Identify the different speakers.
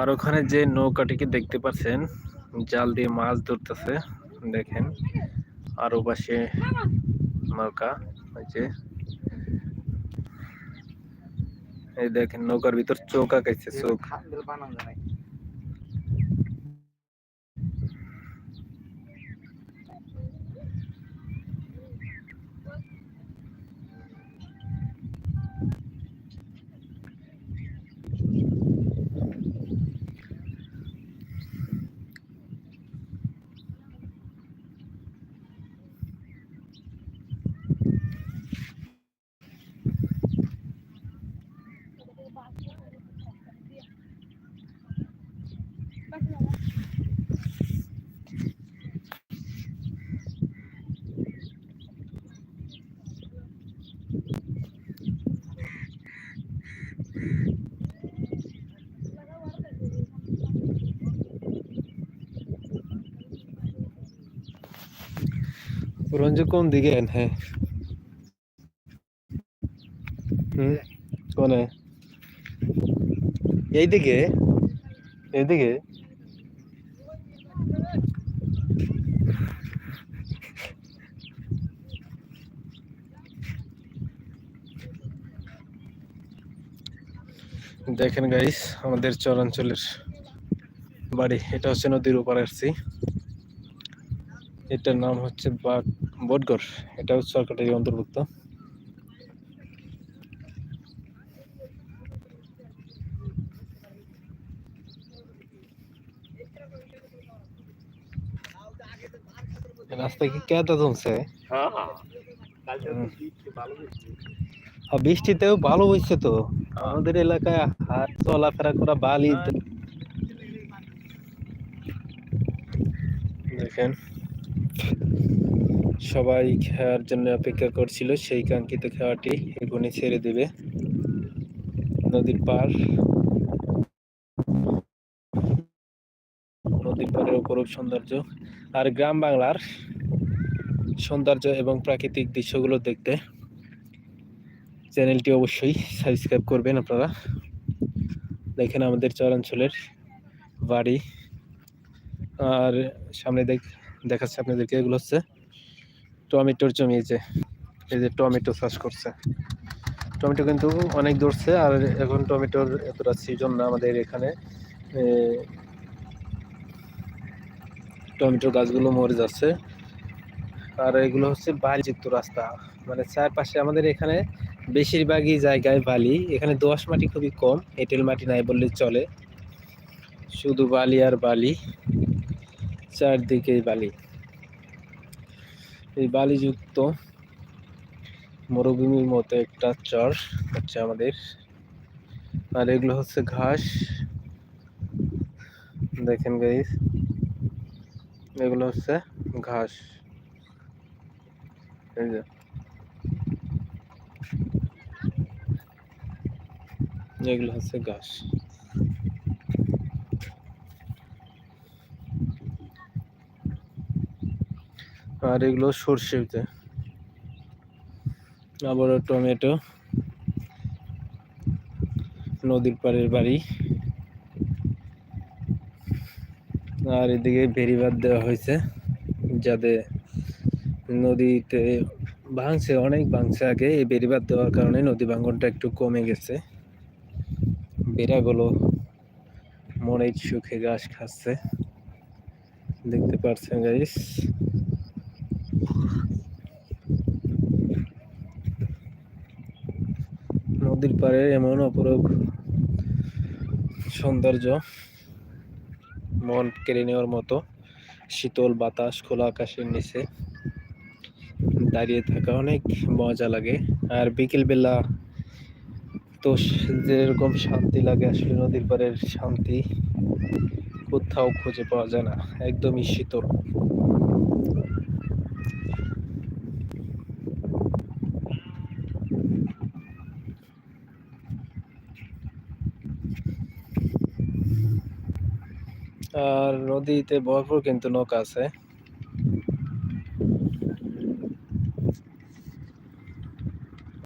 Speaker 1: আর ওখানে যে নৌকাটিকে দেখতে পাচ্ছেন, জাল দিয়ে মাছ ধরতেছে, দেখেন। আর ও পাশে নৌকা হয়েছে এই দেখেন, নৌকার ভিতর চোখ আঁকাইছে চোখ রঞ্জু কোন দিকে হ্যাঁ হুম কোনে এইদিকে? এইদিকে? দেখেন গাইস আমাদের চরাঞ্চলের বাড়ি। এটা হচ্ছে নদীর উপর আসছি। এটার নাম হচ্ছে বাগ বটগড়। এটাও সরকারের অন্তর্ভুক্ত। রাস্তা কি কেদা জমছে? বৃষ্টিতেও ভালো হয়েছে তো। আমাদের এলাকায় হাট চলাফেরা করা বালি। দেখেন। সবাই খাওয়ার জন্য অপেক্ষা করছিল সেই কাঙ্ক্ষিত খাওয়াটি এখনই ছেড়ে দেবে। নদীর পার নদীর পাড়ের অপরূপ সৌন্দর্য আর গ্রাম বাংলার সৌন্দর্য এবং প্রাকৃতিক দৃশ্যগুলো দেখতে। চ্যানেলটি অবশ্যই সাবস্ক্রাইব করবেন আপনারা। দেখেন আমাদের চরাঞ্চলের বাড়ি। আর সামনে দেখ, দেখাচ্ছে আপনাদেরকে এগুলো হচ্ছে টমেটোর জমি যে, এই যে টমেটো চাষ করছে। টমেটো কিন্তু অনেক ধরছে আর এখন টমেটোর এতটা সিজন না আমাদের এখানে। টমেটো গাছগুলো মরে যাচ্ছে। আর এগুলো হচ্ছে বালিযুক্ত রাস্তা। মানে চারপাশে আমাদের এখানে বেশিরভাগই জায়গায় বালি। এখানে দোয়াশ মাটি খুবই কম, এঁটেল মাটি নাই বললে চলে। শুধু বালি আর বালি চারদিকেই বালি। এই বালিযুক্ত মরুভূমির মতো একটা চর হচ্ছে আমাদের। আর এগুলো হচ্ছে ঘাস। দেখেন গাইস এগুলো হচ্ছে ঘাস। এই যে। এগুলো হচ্ছে ঘাস। আর এগুলো সর্ষে আবার টমেটো। নদীর পাড়ের বাড়ি। আর এদিকে বেরিবাদ দেওয়া হয়েছে, যাতে নদীতে ভাঙছে, অনেক ভাঙছে আগে। এই বেরিবাদ দেওয়ার কারণে নদী ভাঙনটা একটু কমে গেছে। বেড়াগুলো মনে সুখে ঘাস খাচ্ছে। দেখতে পাচ্ছেন গাইস নদীর পাড়ে এমন অপরূপ সৌন্দর্য। মন কেড়ে নেওয়ার মতো শীতল বাতাস, খোলা আকাশের নিচে দাঁড়িয়ে থাকা অনেক মজা লাগে। আর বিকেলবেলা তো যেরকম শান্তি লাগে, আসলে নদীর পাড়ের শান্তি কোথাও খুঁজে পাওয়া যায় না, একদমই শীতল। আর নদীতে ভরপুর কিন্তু নৌকা আছে।